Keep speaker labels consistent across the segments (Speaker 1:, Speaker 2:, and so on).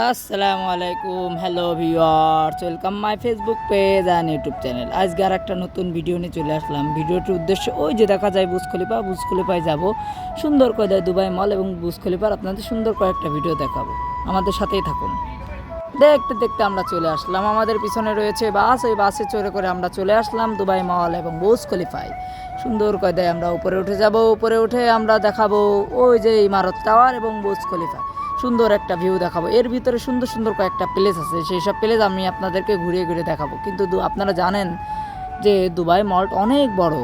Speaker 1: আসসালামু আলাইকুম hello viewers welcome my Facebook page and YouTube channel আজকে আর একটা নতুন ভিডিও নিয়ে চলে আসলাম। ভিডিওটির উদ্দেশ্য ওই যে দেখা যায় বুজ খলিফা বুজ খলিফায় যাব। সুন্দর করে দেয় দুবাই মল এবং বুজ খলিফার আপনাদের সুন্দর করে একটা ভিডিও দেখাবো। আমাদের সাথেই থাকুন। দেখতে দেখতে আমরা চলে আসলাম। আমাদের পিছনে রয়েছে বাস। ওই বাসে চড়ে করে আমরা চলে আসলাম দুবাই মল এবং বুজ খলিফায় সুন্দর করে দেয় আমরা উপরে উঠে যাব। উপরে উঠে আমরা দেখাবো ওই যে ইমারত টাওয়ার এবং বুজ খলিফা সুন্দর একটা ভিউ দেখাবো। এর ভিতরে সুন্দর সুন্দর কয়েকটা প্লেস আছে। সেই সব প্লেস আমি আপনাদেরকে ঘুরিয়ে ঘুরিয়ে দেখাবো। কিন্তু আপনারা জানেন যে দুবাই মল অনেক বড়।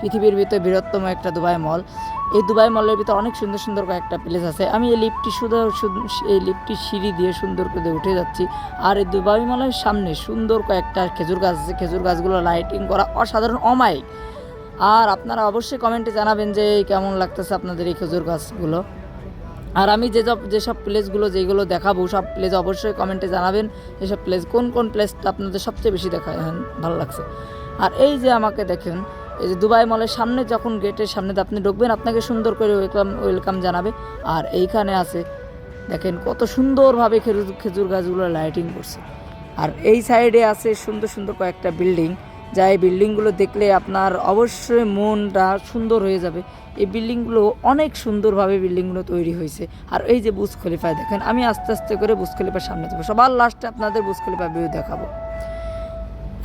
Speaker 1: পৃথিবীর ভিতরে বৃহত্তম একটা দুবাই মল এই দুবাই মলের ভিতরে অনেক সুন্দর সুন্দর কয়েকটা প্লেস আছে। আমি এই লিফটটি শুধু শুধু এই লিফটটি সিঁড়ি দিয়ে সুন্দর করে উঠে যাচ্ছি। আর এই দুবাই মলের সামনে সুন্দর কয়েকটা খেজুর গাছ আছে। খেজুর গাছগুলো লাইটিং করা অসাধারণ, অমায়িক। আর আপনারা অবশ্যই কমেন্টে জানাবেন যে কেমন লাগতেছে আপনাদের এই খেজুর গাছগুলো। আর আমি যেসব যেসব প্লেসগুলো যেগুলো দেখাবো সব প্লেস অবশ্যই কমেন্টে জানাবেন এসব প্লেস কোন কোন প্লেসটা আপনাদের সবচেয়ে বেশি দেখা হ্যাঁ, ভালো লাগছে। আর এই যে আমাকে দেখেন এই যে দুবাই মলের সামনে যখন গেটের সামনে আপনি ঢুকবেন আপনাকে সুন্দর করে ওয়েলকাম ওয়েলকাম জানাবে। আর এইখানে আছে দেখেন কত সুন্দরভাবে খেজুর খেজুর গাছগুলো লাইটিং করছে। আর এই সাইডে আছে সুন্দর সুন্দর কয়েকটা বিল্ডিং যা এই বিল্ডিংগুলো দেখলে আপনার অবশ্যই মনটা সুন্দর হয়ে যাবে। এই বিল্ডিংগুলো অনেক সুন্দরভাবে বিল্ডিংগুলো তৈরি হয়েছে। আর এই যে বুজ খলিফায় দেখেন, আমি আস্তে আস্তে করে বুজ খলিফার সামনে যাব। সবার লাস্টে আপনাদের বুজ খলিফা ভিউ দেখাবো।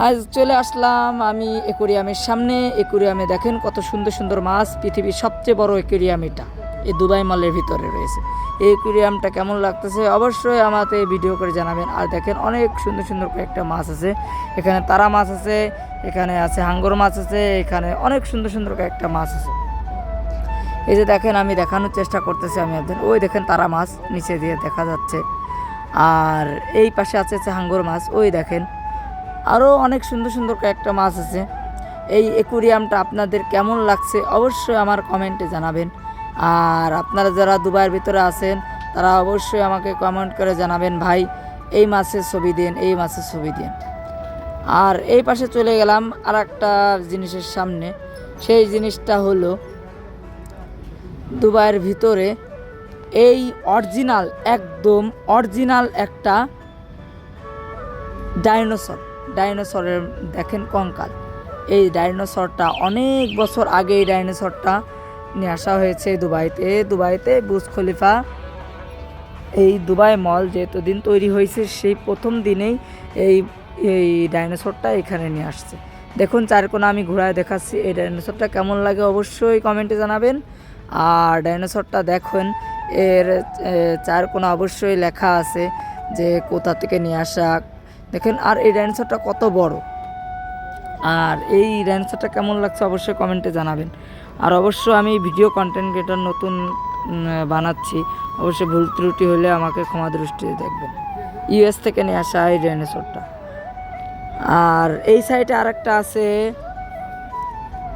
Speaker 1: আজ চলে আসলাম আমি একুরিয়ামের সামনে। একুরিয়ামে দেখেন কত সুন্দর সুন্দর মাছ, পৃথিবীর সবচেয়ে বড় একুরিয়াম এটা। এই দুবাই মলের ভিতরে রয়েছে। এই একুরিয়ামটা কেমন লাগতেছে অবশ্যই আমাকে ভিডিও করে জানাবেন। আর দেখেন অনেক সুন্দর সুন্দর কয়েকটা মাছ আছে। এখানে তারা মাছ আছে, এখানে আছে হাঙ্গর মাছ আছে, এখানে অনেক সুন্দর সুন্দর কয়েকটা মাছ আছে। এই যে দেখেন আমি দেখানোর চেষ্টা করতেছি আমি একদিন। ওই দেখেন তারা মাছ নিচে দিয়ে দেখা যাচ্ছে। আর এই পাশে আছে হচ্ছে হাঙ্গর মাছ। ওই দেখেন আরও অনেক সুন্দর সুন্দর কয়েকটা মাছ আছে। এই একুরিয়ামটা আপনাদের কেমন লাগছে অবশ্যই আমার কমেন্টে জানাবেন। আর আপনারা যারা দুবাইয়ের ভিতরে আছেন, তারা অবশ্যই আমাকে কমেন্ট করে জানাবেন, ভাই, এই মাছের ছবি দিন, এই মাছের ছবি দিন। আর এই পাশে চলে গেলাম আর একটা জিনিসের সামনে। সেই জিনিসটা হলো দুবাইয়ের ভিতরে এই অরিজিনাল, একদম অরিজিনাল একটা ডাইনোসর। ডাইনোসরের, দেখেন কঙ্কাল। এই ডাইনোসরটা অনেক বছর আগে এই ডাইনোসরটা নিয়ে আসা হয়েছে দুবাইতে। দুবাইতে বুজ খলিফা এই দুবাই মল যেহেতু দিন তৈরি হয়েছে সেই প্রথম দিনেই এই এই ডাইনোসরটা এখানে নিয়ে আসছে। দেখুন চার চারকোনা আমি ঘোরায় দেখাচ্ছি এই ডাইনোসরটা কেমন লাগে অবশ্যই কমেন্টে জানাবেন। আর ডাইনোসরটা দেখুন এর এ, চারকোনা অবশ্যই লেখা আছে যে কোথা থেকে নিয়ে আসা। দেখেন আর এই ডাইনোসরটা কত বড়। আর এই ডাইনোসরটা কেমন লাগছে অবশ্যই কমেন্টে জানাবেন। আর অবশ্য আমি ভিডিও কন্টেন্ট ক্রিয়েটার নতুন বানাচ্ছি। অবশ্যই ভুল ত্রুটি হলে আমাকে ক্ষমা দৃষ্টিতে দেখবেন। ইউএস থেকে নিয়ে আসা এই ডাইনোসরটা আর এই সাইডে আরেকটা আছে,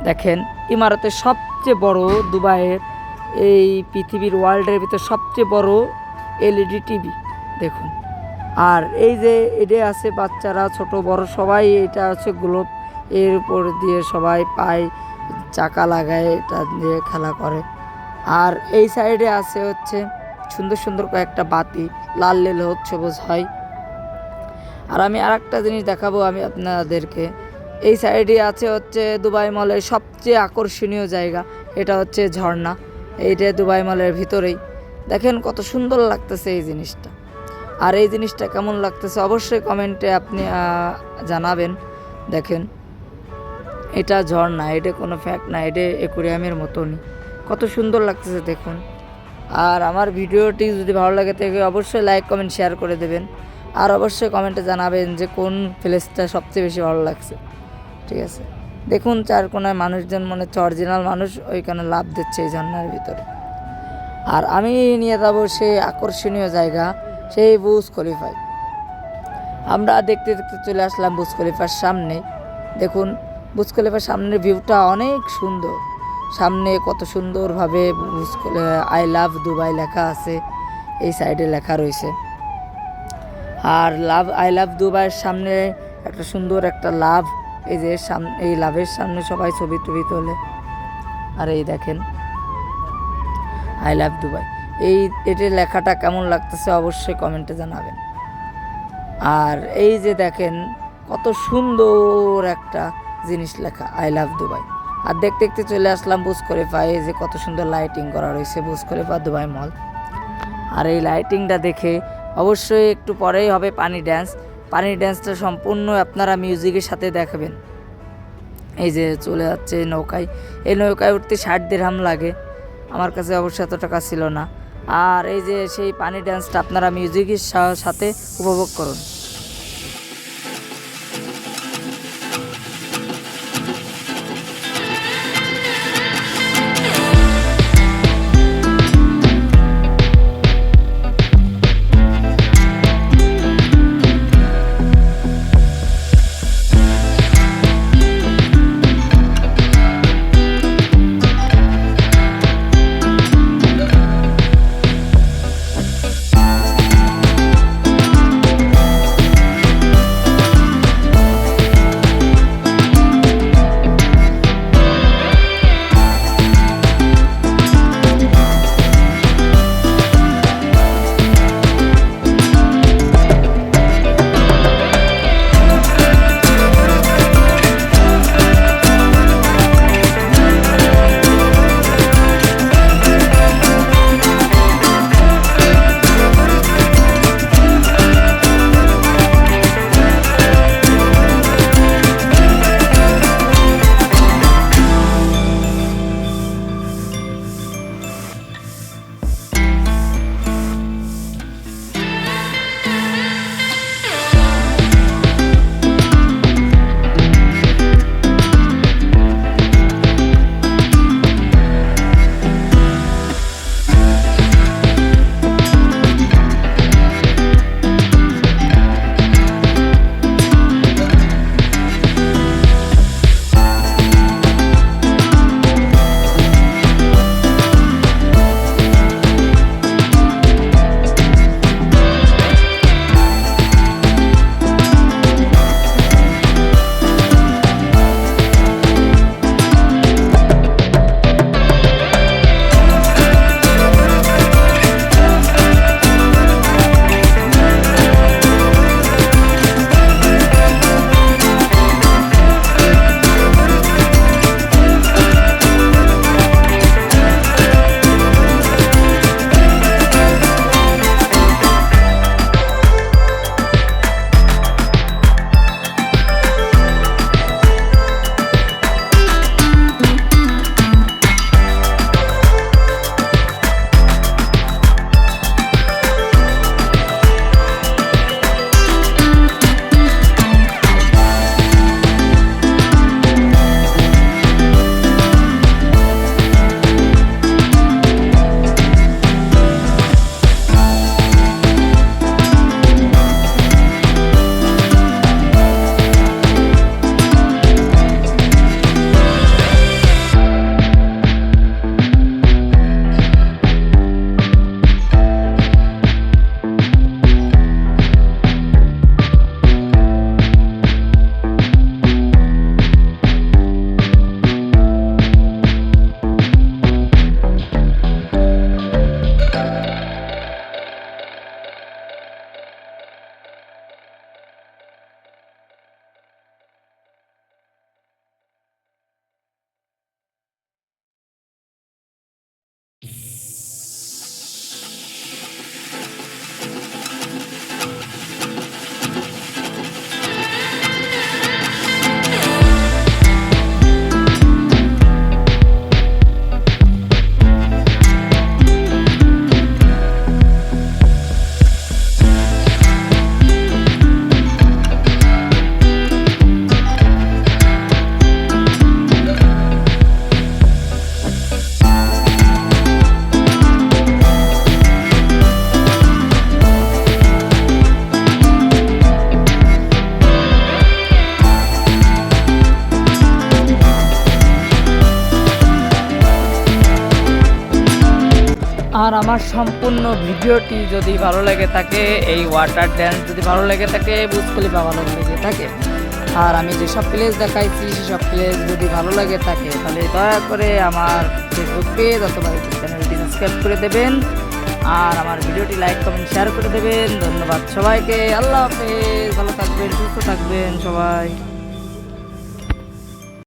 Speaker 1: দেখেন, ইমারতের সবচেয়ে বড় দুবাইয়ের, এই পৃথিবীর ওয়ার্ল্ডের ভিতরে সবচেয়ে বড় এলইডি টিভি দেখুন। আর এই যে এটা আছে বাচ্চারা, ছোট, বড়, সবাই এটা হচ্ছে গ্লোব এর উপর দিয়ে সবাই পায়। চাকা লাগায়, এটা দিয়ে খেলা করে। আর এই সাইডে আছে হচ্ছে সুন্দর সুন্দর কয়েকটা বাতি, লাল নীল হোক সবুজ হয়। আর আমি আর একটা জিনিস দেখাবো আমি আপনাদেরকে। এই সাইডে আছে হচ্ছে দুবাই মলের সবচেয়ে আকর্ষণীয় জায়গা, এটা হচ্ছে ঝর্ণা। এইটা দুবাই মলের ভিতরেই। দেখেন কত সুন্দর লাগতেছে এই জিনিসটা। আর এই জিনিসটা কেমন লাগতেছে অবশ্যই কমেন্টে আপনি জানাবেন। দেখেন। এটা ঝর্ণা এটা কোনো ফ্যাক্ট না, এটা একুরিয়ামের মতনই। কত সুন্দর লাগতেছে দেখুন। আর আমার ভিডিওটি যদি ভালো লাগে থাকে অবশ্যই লাইক কমেন্ট শেয়ার করে দেবেন। আর অবশ্যই কমেন্টে জানাবেন যে কোন প্লেসটা সবচেয়ে বেশি ভালো লাগছে। ঠিক আছে? দেখুন চার কোনায় মানুষজন, মনে হচ্ছে অরিজিনাল মানুষ, ওইখানে লাভ দিচ্ছে এই ঝর্ণার ভিতরে। আর আমি নিয়ে যাব সেই আকর্ষণীয় জায়গা, সেই বুজ খলিফায়। আমরা দেখতে দেখতে চলে আসলাম বুজ খলিফার সামনে। দেখুন বুজ খলিফার সামনের ভিউটা অনেক সুন্দর। সামনে কত সুন্দরভাবে বুজ আই লাভ দুবাই লেখা আছে, এই সাইডে লেখা রয়েছে। আর লাভ আই লাভ দুবাইয়ের সামনে একটা সুন্দর একটা লাভ, এই যে সামনে এই লাভের সামনে সবাই ছবি টবি তোলে। আর এই দেখেন আই লাভ দুবাই এই, এটির লেখাটা কেমন লাগতেছে অবশ্যই কমেন্টে জানাবেন। আর এই যে দেখেন, কত সুন্দর একটা জিনিস লেখা, আই লাভ দুবাই। আর দেখতে দেখতে চলে আসলাম বুস করে পাই যে কত সুন্দর লাইটিং করা রয়েছে বুস করে পা দুবাই মল আর এই লাইটিংটা দেখে অবশ্যই একটু পরেই হবে পানি ড্যান্স পানি ড্যান্সটা সম্পূর্ণ আপনারা মিউজিকের সাথে দেখাবেন। এই যে চলে যাচ্ছে নৌকায়। এই নৌকায় উঠতে ষাট দিরহাম লাগে। আমার কাছে অবশ্য এত টাকা ছিল না। আর এই যে সেই পানি ড্যান্সটা আপনারা মিউজিকের সাথে উপভোগ করুন। আমার সম্পূর্ণ ভিডিওটি যদি ভালো লেগে থাকে, এই ওয়াটার ড্যান্স যদি ভালো লেগে থাকে বুঝকলি বা ভালো লেগে থাকে, আর আমি যেসব প্লেস দেখাইছি, সেসব প্লেস যদি ভালো লাগে থাকে, তাহলে দয়া করে আমার ফেসবুক পেজ অথবা চ্যানেলটি সাবস্ক্রাইব করে দেবেন, আর আমার ভিডিওটি লাইক কমেন্ট শেয়ার করে দেবেন। ধন্যবাদ সবাইকে। আল্লাহ হাফেজ। ভালো থাকবেন, সুস্থ থাকবেন সবাই।